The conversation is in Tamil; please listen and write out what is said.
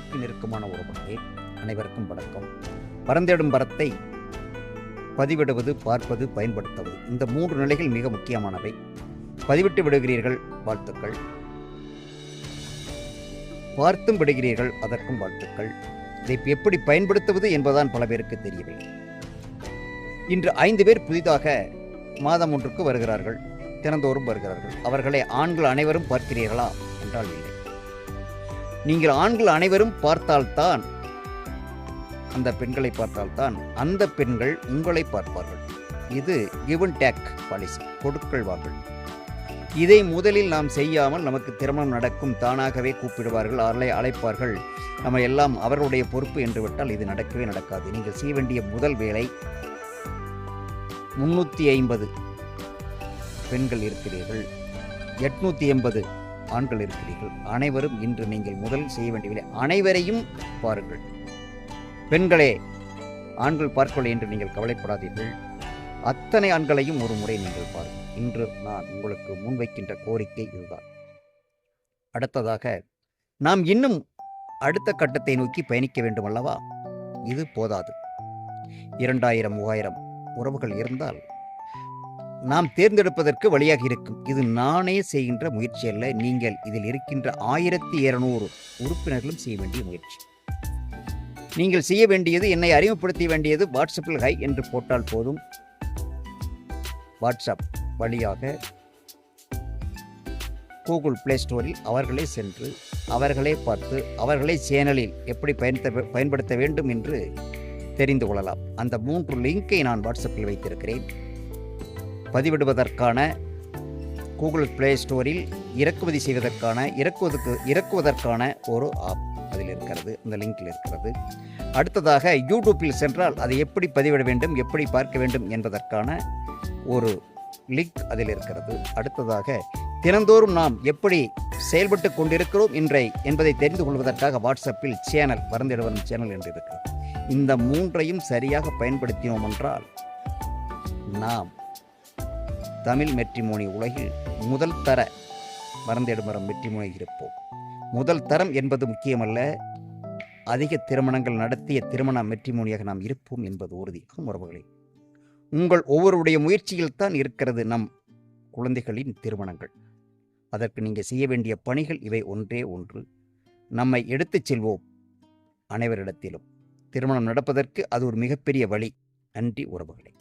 நெஞ்சிற்கு நெருக்கமான உறவுகளே அனைவருக்கும் வணக்கம். பரந்தேடும் பரத்தை பதிவிடுவது பார்ப்பது பயன்படுத்துவது இந்த மூன்று நிலைகள் மிக முக்கியமானவை. பதிவிட்டு விடுகிறீர்கள் வாழ்த்துக்கள். பார்த்தும் விடுகிறீர்கள் அதற்கும் வாழ்த்துக்கள். இதை எப்படி பயன்படுத்துவது என்பதுதான் பல பேருக்கு தெரியவில்லை. இன்று ஐந்து பேர் புதிதாக மாதம் ஒன்றுக்கு வருகிறார்கள். தினந்தோறும் வருகிறார்கள். அவர்களை ஆண்கள் அனைவரும் பார்க்கிறீர்களா? என்றால் இல்லை. நீங்கள் ஆண்கள் அனைவரும் பார்த்தால்தான் அந்த பெண்களை பார்த்தால்தான் அந்த பெண்கள் உங்களை பார்ப்பார்கள். இது கிவன் டேக் பாலிசி கொடுக்கல் வாங்கல் இதை முதலில் நாம் செய்யாமல் நமக்கு திருமணம் நடக்கும் தானாகவே கூப்பிடுவார்கள் அவர்களை அழைப்பார்கள். நம்ம எல்லாம் அவர்களுடைய பொறுப்பு என்று விட்டால் இது நடக்கவே நடக்காது. நீங்கள் செய்ய வேண்டிய முதல் வேலை முன்னூற்றி ஐம்பது பெண்கள் இருக்கிறீர்கள். எட்நூற்றி எண்பது ஆண்கள் இருக்கிறீர்கள். அனைவரும் இன்று நீங்கள் முதல் செய்ய வேண்டியவில்லை அனைவரையும் பாருங்கள். பெண்களே ஆண்கள் பார்க்கவில்லை என்று நீங்கள் கவலைப்படாதீர்கள். அத்தனை ஆண்களையும் ஒரு முறை நீங்கள் பாருங்கள். இன்று நான் உங்களுக்கு முன்வைக்கின்ற கோரிக்கை இதுதான். அடுத்ததாக நாம் இன்னும் அடுத்த கட்டத்தை நோக்கி பயணிக்க வேண்டும் அல்லவா? இது போதாது. இரண்டாயிரம் மூவாயிரம் உறவுகள் இருந்தால் நாம் தேர்ந்தெடுப்பதற்கு வழியாக இருக்கும். இது நானே செய்கின்ற முயற்சி அல்ல. நீங்கள் இதில் இருக்கின்ற ஆயிரத்தி இருநூறு உறுப்பினர்களும் செய்ய வேண்டிய முயற்சி. நீங்கள் செய்ய வேண்டியது என்னை அறிமுகப்படுத்த வேண்டியது வாட்ஸ்அப்பில் ஹை என்று போட்டால் போதும். வாட்ஸ்அப் வழியாக கூகுள் பிளே ஸ்டோரில் அவர்களே சென்று அவர்களே பார்த்து அவர்களே சேனலில் எப்படி பயன்படுத்த பயன்படுத்த வேண்டும் என்று தெரிந்து கொள்ளலாம். அந்த மூன்று லிங்கை நான் வாட்ஸ்அப்பில் வைத்திருக்கிறேன். பதிவிடுவதற்கான கூகுள் பிளே ஸ்டோரில் இறக்குமதி செய்வதற்கான இறக்குவதற்கு இறக்குவதற்கான ஒரு ஆப் அதில் இருக்கிறது. அந்த லிங்கில் இருக்கிறது. அடுத்ததாக யூடியூப்பில் சென்றால் அதை எப்படி பதிவிட வேண்டும் எப்படி பார்க்க வேண்டும் என்பதற்கான ஒரு லிங்க் அதில் இருக்கிறது. அடுத்ததாக தினந்தோறும் நாம் எப்படி செயல்பட்டு கொண்டிருக்கிறோம் இன்றை என்பதை தெரிந்து கொள்வதற்காக வாட்ஸ்அப்பில் சேனல் வரந்திடுவரும் சேனல் என்று இருக்கிறது. இந்த மூன்றையும் சரியாக பயன்படுத்தினோம் என்றால் நாம் தமிழ் மெட்ரிமோனி உலகில் முதல் தர மறந்திடுமரம் மெட்ரிமோனி இருப்போம் முதல் தரம் என்பது முக்கியமல்ல. அதிக திருமணங்கள் நடத்திய திருமண மெட்ரிமோனியாக நாம் இருப்போம் என்பது உறுதி உறவுகளே. உங்கள் ஒவ்வொருடைய முயற்சியில் தான் இருக்கிறது நம் குழந்தைகளின் திருமணங்கள். அதற்கு நீங்கள் செய்ய வேண்டிய பணிகள் இவை ஒன்றே ஒன்று. நம்மை எடுத்துச் செல்வோம் அனைவரிடத்திலும். திருமணம் நடப்பதற்கு அது ஒரு மிகப்பெரிய வழி. நன்றி உறவுகளை.